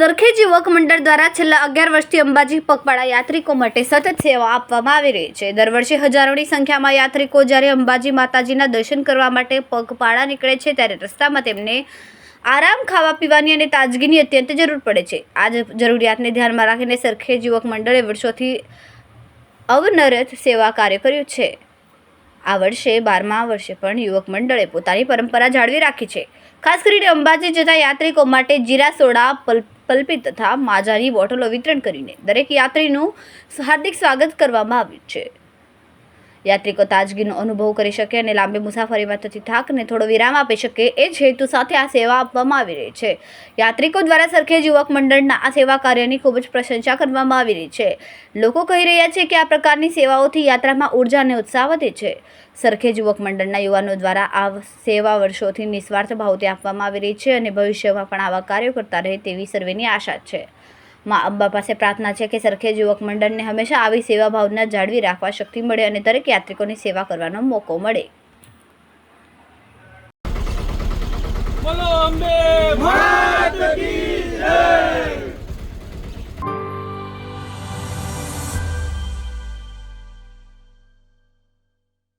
સરખેજ યુવક મંડળ દ્વારા છેલ્લા અગિયાર વર્ષથી અંબાજી પગપાળા યાત્રિકો માટે સતત સેવા આપવામાં આવી રહી છે. દર વર્ષે હજારોની સંખ્યામાં યાત્રિકો જ્યારે અંબાજી માતાજીના દર્શન કરવા માટે પગપાળા નીકળે છે, ત્યારે રસ્તામાં તેમને આરામ ખાવા પીવાની અને તાજગીની અત્યંત જરૂર પડે છે. આ જરૂરિયાતને ધ્યાનમાં રાખીને સરખેજ યુવક મંડળે વર્ષોથી અવનરત સેવા કાર્ય કર્યું છે. આ વર્ષે બારમા વર્ષે પણ યુવક મંડળે પોતાની પરંપરા જાળવી રાખી છે. ખાસ કરીને અંબાજી જતા યાત્રિકો માટે જીરા સોડા, પલ પલ્પી તથા માજાની બોટલો વિતરણ કરીને દરેક યાત્રીનું હાર્દિક સ્વાગત કરવામાં આવ્યું છે. યાત્રિકો તાજગીનો અનુભવ કરી શકે અને લાંબી મુસાફરીમાં થતી થાકને થોડો વિરામ આપી શકે એ જ હેતુ સાથે આ સેવા આપવામાં આવી રહી છે. યાત્રિકો દ્વારા સરખેજ યુવક મંડળના આ સેવા કાર્યની ખૂબ જ પ્રશંસા કરવામાં આવી રહી છે. લોકો કહી રહ્યા છે કે આ પ્રકારની સેવાઓથી યાત્રામાં ઊર્જા અને ઉત્સાહ વધે છે. સરખેજ યુવક મંડળના યુવાનો દ્વારા આ સેવા વર્ષોથી નિસ્વાર્થ ભાવથી આપવામાં આવી રહી છે અને ભવિષ્યમાં પણ આવા કાર્યો કરતા રહે તેવી સર્વેની આશા છે. માં અંબા પાસે પ્રાર્થના છે કે સરખેજ યુવક મંડળને હંમેશા આવી સેવા ભાવના જાળવી રાખવા શક્તિ મળે અને દરેક યાત્રિકોની સેવા કરવાનો મોકો મળે. બોલો અંબે